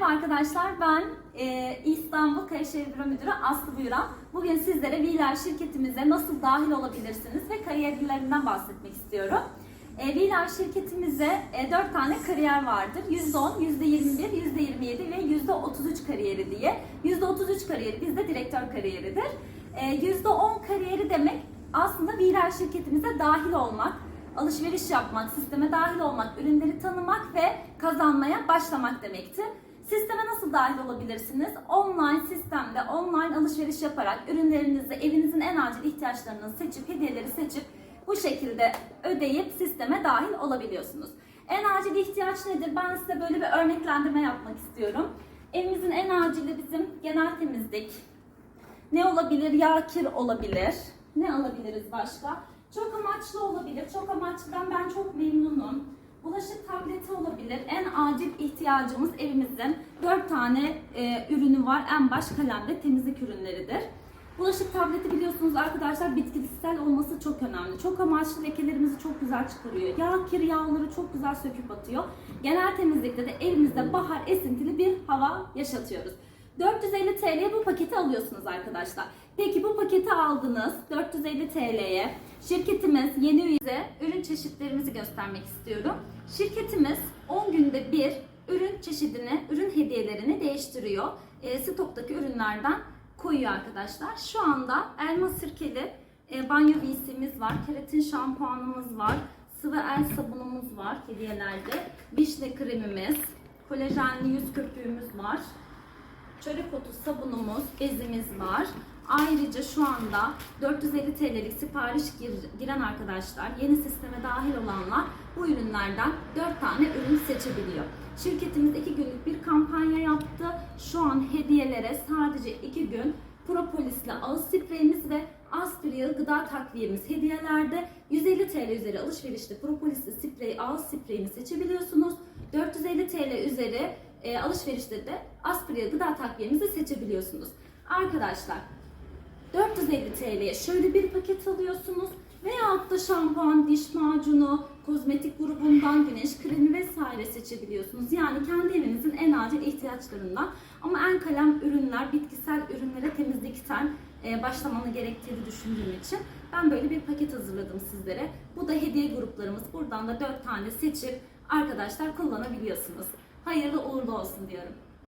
Merhaba arkadaşlar, ben e, İstanbul Kayseri Büro Müdürü Aslı Buyuran. Bugün sizlere Wheeler şirketimize nasıl dahil olabilirsiniz ve kariyerlerinden bahsetmek istiyorum. E, Wheeler şirketimize e, 4 tane kariyer vardır. %10, %21, %27 ve %33 kariyeri diye. %33 kariyeri bizde direktör kariyeridir. E, %10 kariyeri demek aslında Wheeler şirketimize dahil olmak alışveriş yapmak, sisteme dahil olmak, ürünleri tanımak ve kazanmaya başlamak demektir. Sisteme nasıl dahil olabilirsiniz? Online sistemde online alışveriş yaparak ürünlerinizi, evinizin en acil ihtiyaçlarını seçip, hediyeleri seçip bu şekilde ödeyip sisteme dahil olabiliyorsunuz. En acil ihtiyaç nedir? Ben size böyle bir örneklendirme yapmak istiyorum. Evimizin en acili bizim genel temizlik. Ne olabilir? Yağ kir olabilir. Ne alabiliriz başka? Çok amaçlı olabilir. Çok amaçlıdan ben çok memnunum. Bulaşık tableti olabilir. En acil ihtiyacımız evimizin 4 tane e, ürünü var. En baş kalemde temizlik ürünleridir. Bulaşık tableti biliyorsunuz arkadaşlar bitkisel olması çok önemli. Çok amaçlı lekelerimizi çok güzel çıkarıyor. Yağ kir yağları çok güzel söküp atıyor. Genel temizlikte de evimizde bahar esintili bir hava yaşatıyoruz. 450 TL'ye bu paketi alıyorsunuz arkadaşlar. Peki bu paketi aldınız 450 TL'ye. Şirketimiz yeni üye ürün çeşitlerimizi göstermek istiyorum. Şirketimiz 10 günde bir ürün çeşidini, ürün hediyelerini değiştiriyor. E, stoktaki ürünlerden koyuyor arkadaşlar. Şu anda elma sirkeli e, banyo VC'miz var. Keratin şampuanımız var. Sıvı el sabunumuz var hediyelerde. Vişne kremimiz, kolajenli yüz köpüğümüz var. Çörek otu sabunumuz, bezimiz var. Ayrıca şu anda 450 TL'lik sipariş gir- giren arkadaşlar, yeni sisteme dahil olanlar bu ürünlerden 4 tane ürün seçebiliyor. Şirketimiz 2 günlük bir kampanya yaptı. Şu an hediyelere sadece 2 gün propolisli ağız spreyimiz ve aspiriyalı gıda takviyemiz hediyelerde 150 TL üzeri alışverişte propolisli sprey ağız spreyini seçebiliyorsunuz. 450 TL üzeri e, alışverişte de aspiriyalı gıda takviyemizi seçebiliyorsunuz. Arkadaşlar 450 TL'ye şöyle bir paket alıyorsunuz veyahut da şampuan, diş macunu, kozmetik grubundan güneş kremi vesaire seçebiliyorsunuz. Yani kendi evinizin en acil ihtiyaçlarından ama en kalem ürünler, bitkisel ürünlere temizlikten e, başlamanı gerektiğini düşündüğüm için ben böyle bir paket hazırladım sizlere. Bu da hediye gruplarımız. Buradan da 4 tane seçip arkadaşlar kullanabiliyorsunuz. Hayırlı uğurlu olsun diyorum.